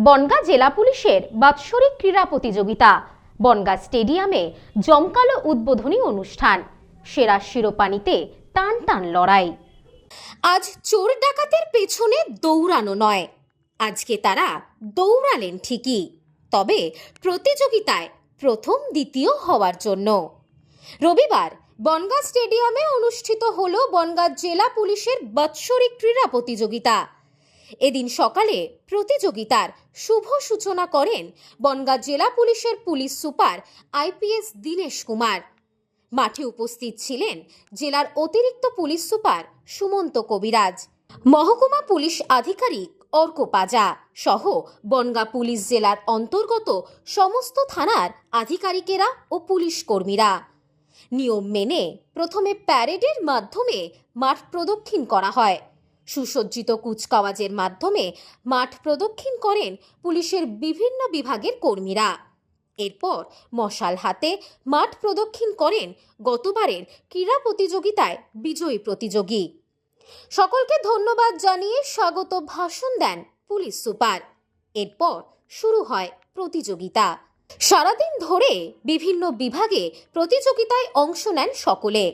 বনগাঁ জেলা পুলিশের বাৎসরিক ক্রীড়া প্রতিযোগিতা। বনগাঁ স্টেডিয়ামে জমকালো উদ্বোধনী অনুষ্ঠান। সেরা শিরোপানিতে টান টান লড়াই। আজ চোর ডাকাতের পেছনে দৌড়ানো নয়। আজকে তারা দৌড়ালেন ঠিকই। তবে প্রতিযোগিতায় প্রথম দ্বিতীয় হওয়ার জন্য। রবিবার বনগাঁ স্টেডিয়ামে অনুষ্ঠিত হল বনগাঁ জেলা পুলিশের বাৎসরিক ক্রীড়া প্রতিযোগিতা। এদিন সকালে প্রতিযোগিতার শুভ সূচনা করেন বনগাঁ জেলা পুলিশের police super IPS Dinesh Kumar. মাঠে উপস্থিত ছিলেন জেলার অতিরিক্ত পুলিশ সুপার সুমন্ত কবিরাজ, মহকুমা পুলিশ আধিকারিক অর্ক পাজা সহ বনগাঁ পুলিশ জেলার অন্তর্গত সমস্ত থানার আধিকারিকেরা ও পুলিশ কর্মীরা। নিয়ম মেনে প্রথমে প্যারেডের মাধ্যমে মাঠ প্রদক্ষিণ করা হয়। সুসজ্জিত কুচকাওয়াজের মাধ্যমে মাঠ প্রদক্ষিণ করেন পুলিশের বিভিন্ন বিভাগের কর্মীরা। এরপর মশাল হাতে মাঠ প্রদক্ষিণ করেন গতবারের ক্রীড়া প্রতিযোগিতায় বিজয়ী প্রতিযোগী। সকলকে ধন্যবাদ জানিয়ে স্বাগত ভাষণ দেন পুলিশ সুপার। এরপর শুরু হয় প্রতিযোগিতা। সারাদিন ধরে বিভিন্ন বিভাগে প্রতিযোগিতায় অংশ নেন সকলে।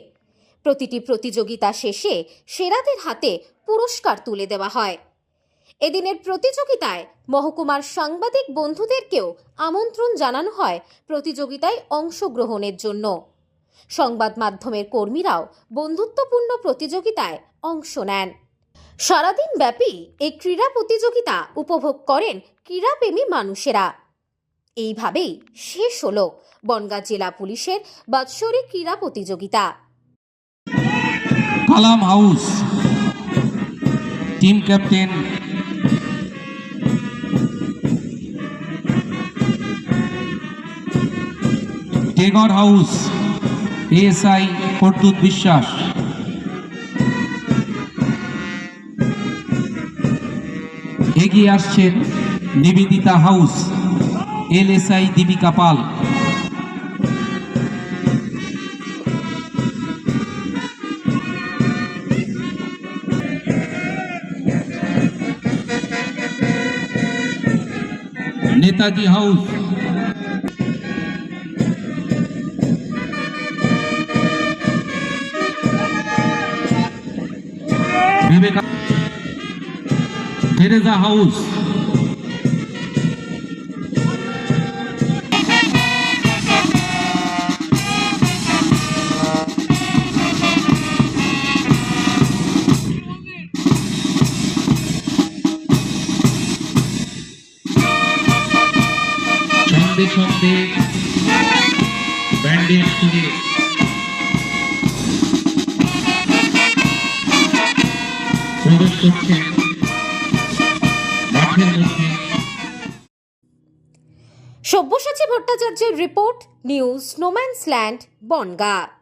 প্রতিটি প্রতিযোগিতা শেষে সেরাদের হাতে পুরস্কার তুলে দেওয়া হয়। এদিনের প্রতিযোগিতায় মহকুমার সাংবাদিক বন্ধুদেরকেও আমন্ত্রণ জানানো হয় প্রতিযোগিতায় অংশগ্রহণের জন্য। সংবাদ মাধ্যমের কর্মীরাও বন্ধুত্বপূর্ণ প্রতিযোগিতায় অংশ নেন। সারাদিন ব্যাপী এই ক্রীড়া প্রতিযোগিতা উপভোগ করেন ক্রীড়াপ্রেমী মানুষেরা। এইভাবেই শেষ হলো বনগাঁ জেলা পুলিশের বাৎসরিক ক্রীড়া প্রতিযোগিতা। Kalam house. Team captain Tagore house, ASI Pradyut Biswas. এগিয়ে আসছেন Nivedita house, LSI Dipika Pal. Netaji house Viveka Teresa house প্রবেশ মাঠের মধ্যে। সব্যসাচী ভট্টাচার্যের report news no man's land Bongaon.